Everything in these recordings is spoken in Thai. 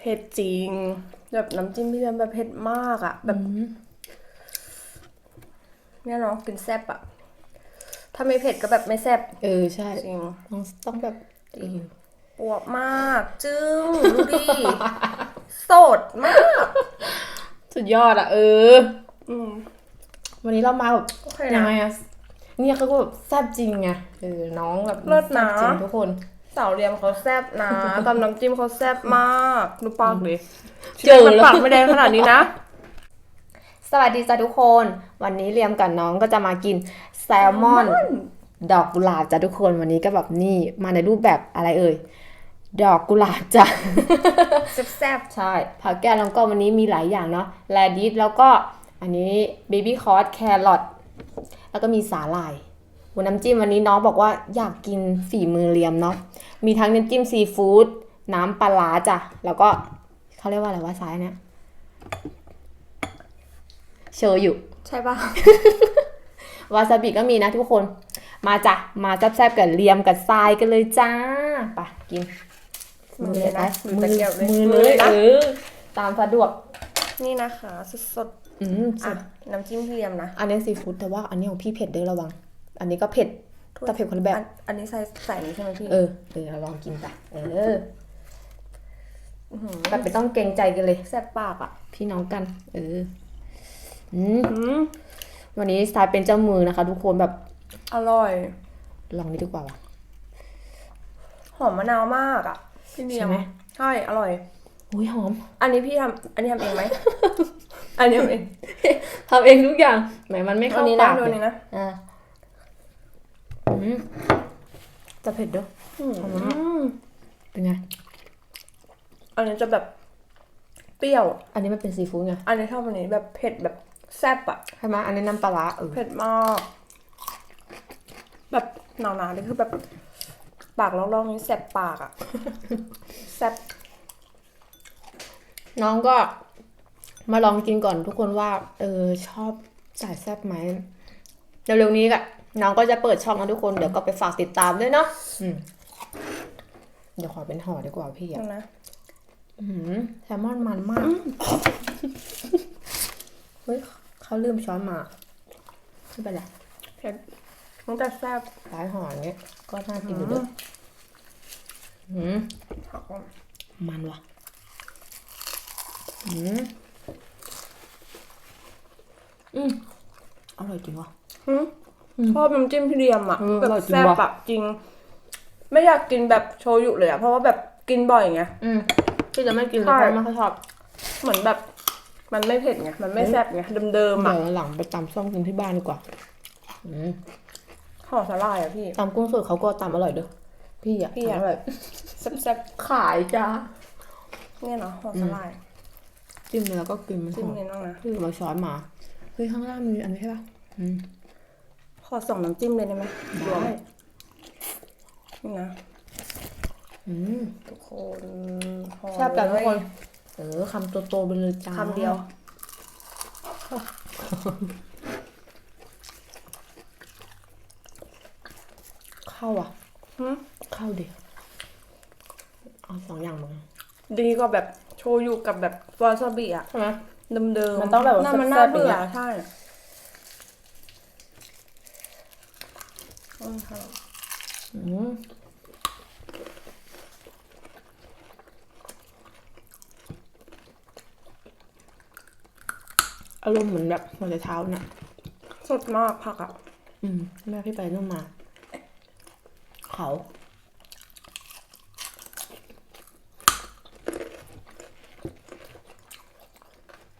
เผ็ดจริง แบบน้ำจิ้มพี่เรียมแบบเผ็ดมากอะแบบเนี่ยเนาะกินแซ่บอะถ้าไม่เผ็ดก็แบบไม่แซ่บเออใช่จริงต้องต้องแบบเออปวบมาก จึ้งดูดิสดมาก สุดยอดอะเอออืมวันนี้เรามาแบบโอเคยันะงไงอะเนี่ยเขาก็แบบแซ่บจริงไงเออน้องแบบเลิศนะแซ่บจริงทุกคน สาวเรียมเขาแซ่บนะตำน้ำจิ้มเขาแซ่บมากดูปากดิเจอมันแล้วปากไม่แดงขนาดนี้นะ สวัสดีจ้าทุกคน วันนี้เรียมกับน้องก็จะมากินแซลมอน ดอกกุหลาบจ้ะทุกคนวันนี้ก็แบบนี่มาในรูปแบบอะไรเอ่ยดอกกุหลาบจ้ะแซ่บใช่ผักแก้วแล้วก็วันนี้มีหลายอย่างเนาะแรดิสแล้วก็อันนี้เบบี้คอร์สแครอทแล้วก็มีสาหร่าย วันน้ำจิ้มวันนี้น้องบอกว่าอยากกินฝีมือเลียมเนาะ มีทั้งน้ำจิ้มซีฟู้ดน้ำปลาร้าจ้ะ แล้วก็เขาเรียกว่าอะไรว่าซ้ายเนี่ยโชยุๆใช่ปะวาซาบิก็มีนะทุกคน มาจ้ะ มาแซ่บๆกับเลียมกับทรายกันเลยจ้าไปกิน มือเลยนะมืมืออตะเกียบเลยมือมืเลอเลยยนะเออตามสะดวก นี่นะคะ สดอืมๆสุอะดน้ำจิ้มพี่เรียมนะ อันนี้ซีฟู้ดแต่ว่าอันนี้ของพี่เผ็ดเด้อระวัง อันนี้ก็เผ็ดแต่เผ็ดคนละแบบ อันอันนี้ใส่ใส่นี้ใช่ไหมพี่ เออเดี๋ยวเราลองกินไปเอออหือแบบไม่ต้องเกรงใจกันเลย แซ่บปากอะ พี่น้องกัน เอออืมอืมวันนี้ทรายเป็นเจ้ามือนะคะ ทุกคนแบบ อร่อย ลองนี้ดีกว่าวะหอมมะนาวมากอะ พี่เรียใช่มไหมใช่ อร่อยอุ้ยหอม อันนี้พี่ทำอันนี้ทำเองไหม อันนี้ทำเองทำเองทุกอย่างแหมมันไม่อัเข้านนี้ปานะกดูเลยนี่นะอ่าอืม จะเผ็ดด้วยอืมเป็นไง อันนี้จะแบบเปรี้ยว อันนี้มันเป็นซีฟู้ดไง อันนี้ชอบอันนี้แบบเผ็ดแบบแซ่บอะใช่ไหมอันนี้น้ำปลาร้าเออเผ็ดมาก แบบหนาวๆนี่คือแบบ ปากร้องๆนี่แสบปากอะแซ่บน้องก็มาลองกินก่อนทุกคนว่า เออชอบสายแซ่บไหมเร็วๆนี้ก็ น้องก็จะเปิดช่องนะทุกคนเดี๋ยวก็ไปฝากติดตามด้วยเนาะอืมเดี๋ยวขอเป็นห่อดีกว่าพี่อะนะอื้อหือแซลมอนมันมาก เฮ้ยเขาลืมช้อนมาไม่เป็นไรเผ็ดมันแต่แซ่บร้ายห่ออย่างเงี้ยก็น่ากินอยู่ด้วยอืมผักอะมันว่ะอืมอืมอร่อยจริงว่ะหืม ชอบน้ำจิ้มพี่เรียมอะเออแบบอร่อยจริงแซ่บว่ะอะจริง ไม่อยากกินแบบโชยุเลยอะเพราะว่าแบบกินบ่อยไง อืมพี่จะไม่กินเลยใช่ เพราะไม่ค่อยชอบเหมือนแบบ มันไม่เผ็ดไงมันไม่แซ่บไงเดิมๆอะเดี๋ยวหลังไปตำส้มกินที่บ้านดีกว่าอืมห่อสลายอะพี่ ตำกุ้งสดเขาก็ตำอร่อยเด้อพี่อะพี่อะ ตำอร่อยแซ่บขายจ้าๆเนี่ยเนาะห่อสลายจิ้มแล้วก็กินมันจิ้หมอมเนี่ยน้องนะ พี่มาช้อนมาเฮ้ยข้างล่างมันมีอันนี้ใช่ปะอืมข อส่งน้ำจิ้มเลยได้ไหมได้รวมนี่นะอืมทุกคนห่อแซ่บจังทุกคนเลยเออคำโตๆไปเลยจ้าคำเดียว เข้าอะหืมเข้าดิเอาสองอย่างมาดีกว่าแบบโชยุกับแบบวาซาบิอะใช่ไหมเดิมๆมันต้องแบบน่ามันแซ่น่าบๆเบื่ออย่างเงี้ยใช่อืมค่ะ อืม อารมณ์เหมือนแบบหัวใจเท้าเนี่ยสดมากผักอะ อืม แม่พี่ไปนู่นมา เขา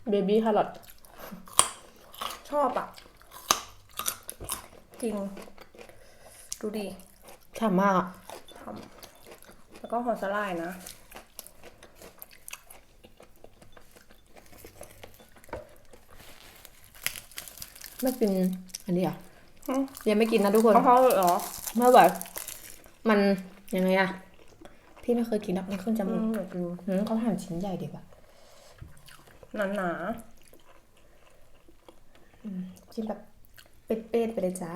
เบบี้แครอทชอบอะ จริง ดูดีฉ่ำมากอะ ทำแล้วก็ห่อสลายนะ ไม่กินอันนี้อะอืมยังไม่กินนะทุกคนเอาเขาเหรอไม่ไหวมันยังไงอะพี่ไม่เคยกินนะมันขึ้นจอืมูกมอยากกินหืมเขาหั่นชิ้นใหญ่ดีกว่าหนาชิ้นแบบเป็ดๆไปเลยจ้า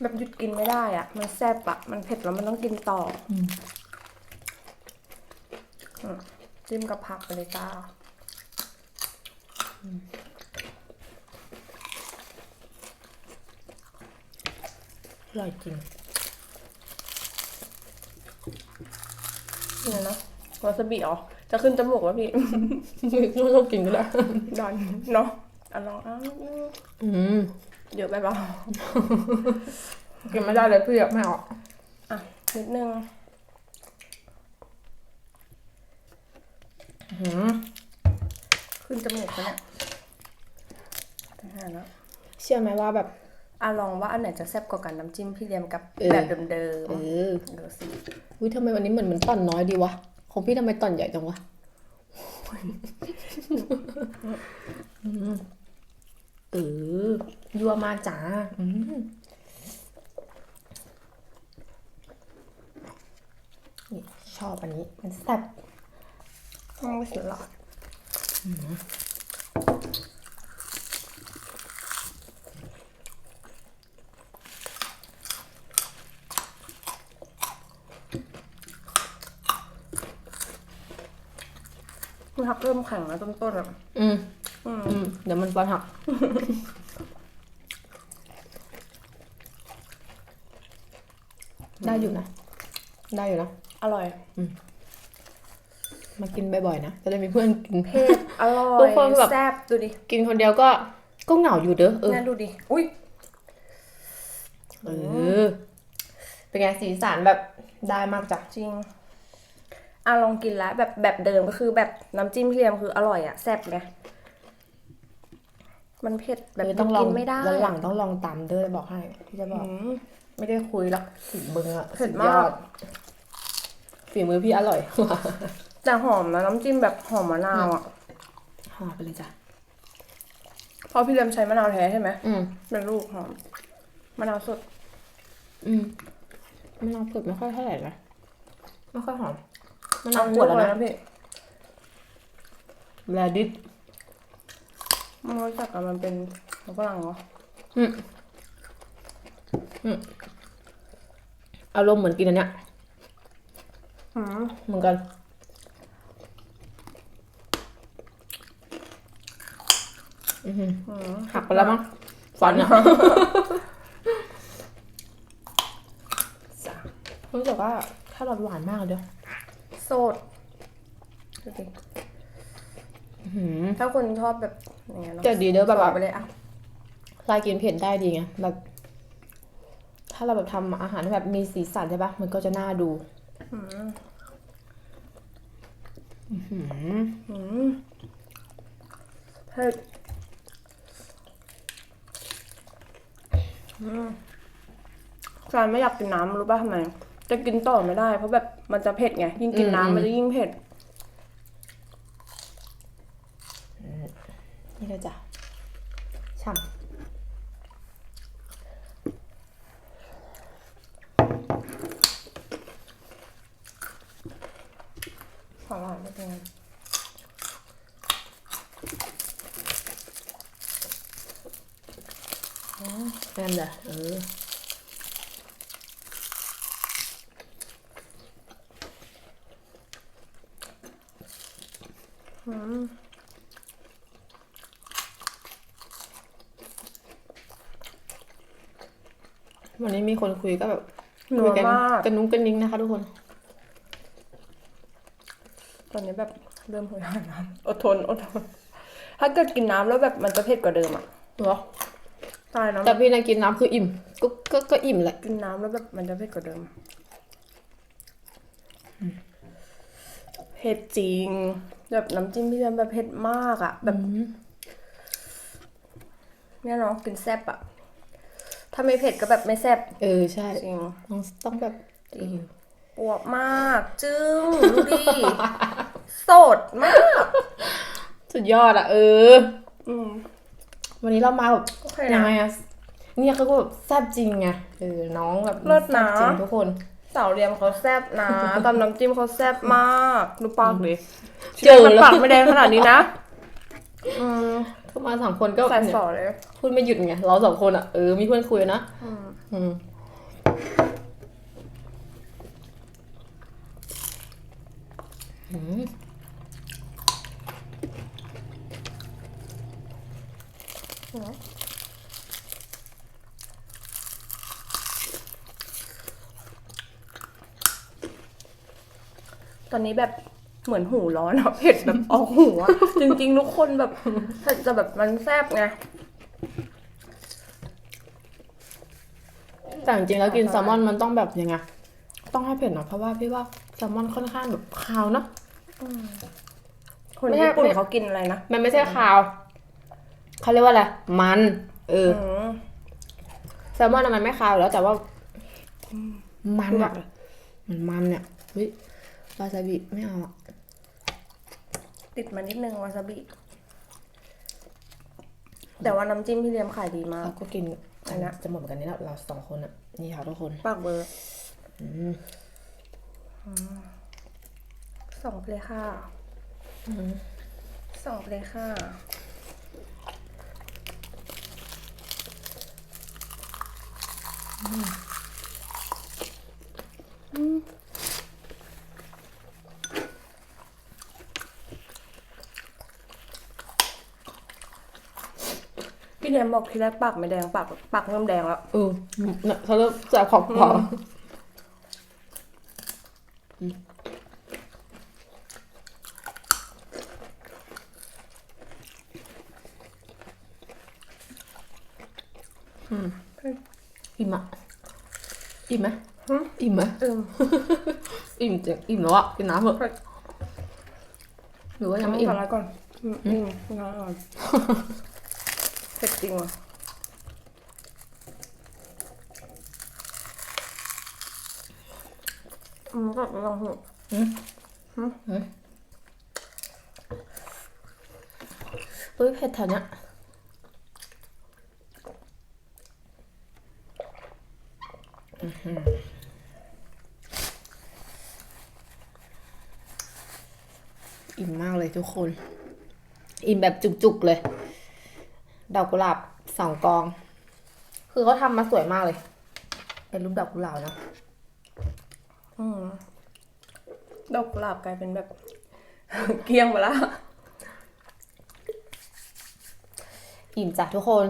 แบบหยุดกินไม่ได้อะ มันแซ่บอะ มันเผ็ดแล้วมันต้องกินต่ออืมอืม จิ้มกับผักไปเลยจ้าอร่อยจริงนี่นะวาซาบิเหรอจะขึ้นจมูกวะพี่ไม่ต้องกินก็ได้ดอนเนาะอะลองอ้าวอืมเยอะไปเปล่ากินไม่ได้เลยพี่อะไม่ออกอะนิดนึง อืม ขึ้นจมูกแล้วเนี่ยอาหารแล้วเชื่อไหมว่าแบบอะลองว่าอันไหนจะแซ่บกว่ากันน้ำจิ้มพี่เลียมกับเออแบบเดิเอมอๆดูสิอุ้ยทำไมวันนี้เหมือนมันต่อนน้อยดีวะของพี่ทำไมต่อนใหญ่จังวะอืมเออยัวมากจ้าอืมนี่ชอบอันนี้ มันแซ่บ ไม่เสียหรอกมันทักเริ่มแข็งแล้วต้นๆแบบอืมอืม อืม เดี๋ยวมันฟันหัก ได้อยู่นะ ได้อยู่นะ อร่อยมากินบ่อยๆนะจะได้มีเพื่อนกินเผ็ดอร่อทุยกคนแบบแซ่บดูดิกินคนเดียวก็ก็เหงาอยู่เด้อเออน่าดูดิอุ้ยเออเป็นไงสีสันแบบได้มากจ้ะจริงอะลองกินแล้วแบบแบบเดิมก็คือแบบน้ำจิ้มพี่เลียมคืออร่อยอะแซ่บไงมันเผ็ดแบบเออต้องลองกินไม่ได้แล้วหลังต้องลองตามเด้อบอกให้พี่จะบอกอืมไม่ได้คุยหรอกฝีมืออะเผ็ดสุมากยอฝีมือพี่อร่อย แต่หอมนะน้ำจิ้มแบบหอมมะนาวอะหอไปเลยจ้ะเพราะพี่เลียมใช้มะนาวแท้ใช่ไหมอืมเป็นลูกหอมมะนาวสด อืมมะนาวสดไม่ค่อยเท่าไหร่นะไม่ค่อยหอมมะนาเอาวขขววดดแล้วแล้วนะนะพี่แลดิสมันรู้จักกันมันเป็นฝรั่งเหรออืมอืมอารมณ์เหมือนกินอันเนี้ยอืมเหมือนกัน อือหืออืมหักไปแล้วมั้งฟันอะจ้ะรู้สึกว่าถ้าเราหวานมากเลยเดี๋ยวโสดดูดิอื้อหือ ถ้าคนชอบแบบอย่างเงี้ยเนาะจะดีเด้อแบบสแบดบไปเลยอะลายกินเผ็ดได้ดีไงแบบ ถ้าเราแบบทำอาหารที่แบบมีสีสันใช่ปะมันก็จะน่าดู อืมอื้อหืออืมเผ็ด อืมแฟนไม่อยากกินน้ำรู้ป่ะทำไม จะกินต่อไม่ได้ เพราะแบบมันจะเผ็ดไง ยิ่งกินน้ำมันจะยิ่งเผ็ด นี่เลยจ้ะฉ่ขอหวานไม่เป็นไงำแม่นจ้ะเออ อืมวันนี้มีคนคุยก็แบบนัคุวยกันมากกันนุ้งกันนิ้งนะคะทุกคน ตอนนี้แบบเริ่มหอยหาน้ำอดทนอดทน ถ้าเกิดกินน้ำแล้วแบบมันจะเผ็ดกว่าเดิมอะเหรอ ตายเนาะแต่พี่นายกินน้ำคืออิ่ม ก็ก็ก็อิ่มแหละ กินน้ำแล้วแบบมันจะเผ็ดกว่าเดิม เผ็ดจริง แบบน้ำจิ้มพี่เลียมแบบเผ็ดมากอะแบบเนี่ยเนาะกินแซ่บอะถ้าไม่เผ็ดก็แบบไม่แซ่บเออใช่จริงต้องต้องแบบเออปวดมาก จึ้งดูดิสดมาก สุดยอดอะเออ อืม วันนี้เรามาแบบโอเคยันะงไงอะเนี่ยเขาก็แบบแซ่บจริงไงเออน้องแบบเลิศนะ แซ่บจริงทุกคนสาวเรียมเขาแซ่บนะ ตำน้ำจิ้มเขาแซ่บมากดูปากดิเจอมันแล้วปากไม่แดงขนาดนี้นะอืมเข้ามาสามคนก็ใส่เนี่ยสอเลยพูดไม่หยุดไงเราสองคนอะเออมีเพื่อนคุยนะอืมอืมอืม ตอนนี้แบบเหมือนหูร้อนอะเผ็ดแบบออกหูอะจริงๆ ทุกคนแบบจะแบบมันแซ่บไงแต่จริงๆแล้วกินแซลมอนมันต้องแบบยังไงต้องให้เผ็ดเนาะเพราะว่าพี่ว่าแซลมอนค่อนข้างแบบคาวเนาะคนไม่ใช่ญี่ปุ่นไม่เขากินอะไรนะมันไม่ใช่คาว เขาเรียกว่าอะไร มัน เอออืมแซลมอนอะมันไม่คาวอยู่แล้วแต่ว่า มันหนัอะกเลยมันมันเนี่ยเฮ้ยวาซาบิไม่เอาอะติดมานิดนึงวาซาบิ แต่ว่าน้ำจิ้มพี่เลียมขายดีมาก เราก็กินอันเนี้ยจะหมดเหมือนกันนี่แหละเราสองคนอะนี่ค่ะทุกคน ปากเบอร์อืมสองเพลค่ะสองเพลค่ะ พี่เลียมบอกทีแรกปากไม่แดงปากปากเริ่มแดงแล้ว เออเนี่ยเขาเริ่มจะขอบขอบ อิ่มอะอิ่มไหมหึอิ่มไหมอืมอิ่มจริงอิ่มแล้วอะกินน้ำเถอะหรือว่ายังไม่อิ่มก่อนแล้วก่อนอืมอืมน้ำก่อนเผ็ดจริงว่ะอืมก็ลองหูเฮ้ยเผ็ดแถวเนี้ย อื้อหืออิ่มมากเลยทุกคน อิ่มแบบจุกๆเลย ดอกกุหลาบสองกอง คือเขาทำมาสวยมากเลย เป็นรูปดอกกุหลาบเนอะอืมดอกกุหลาบกลายเป็นแบบ เกลี้ยงไปแล้วอิ่มจ้ะทุกคน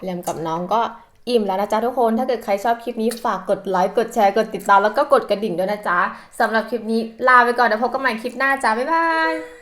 เรียมกับน้องก็ อิ่มแล้วนะจ๊ะทุกคน ถ้าเกิดใครชอบคลิปนี้ฝากกดไลค์ กดแชร์ กดติดตาม แล้วก็กดกระดิ่งด้วยนะจ๊ะสำหรับคลิปนี้ลาไปก่อนเดี๋ยวพบกันใหม่คลิปหน้าจ้าบ๊ายบาย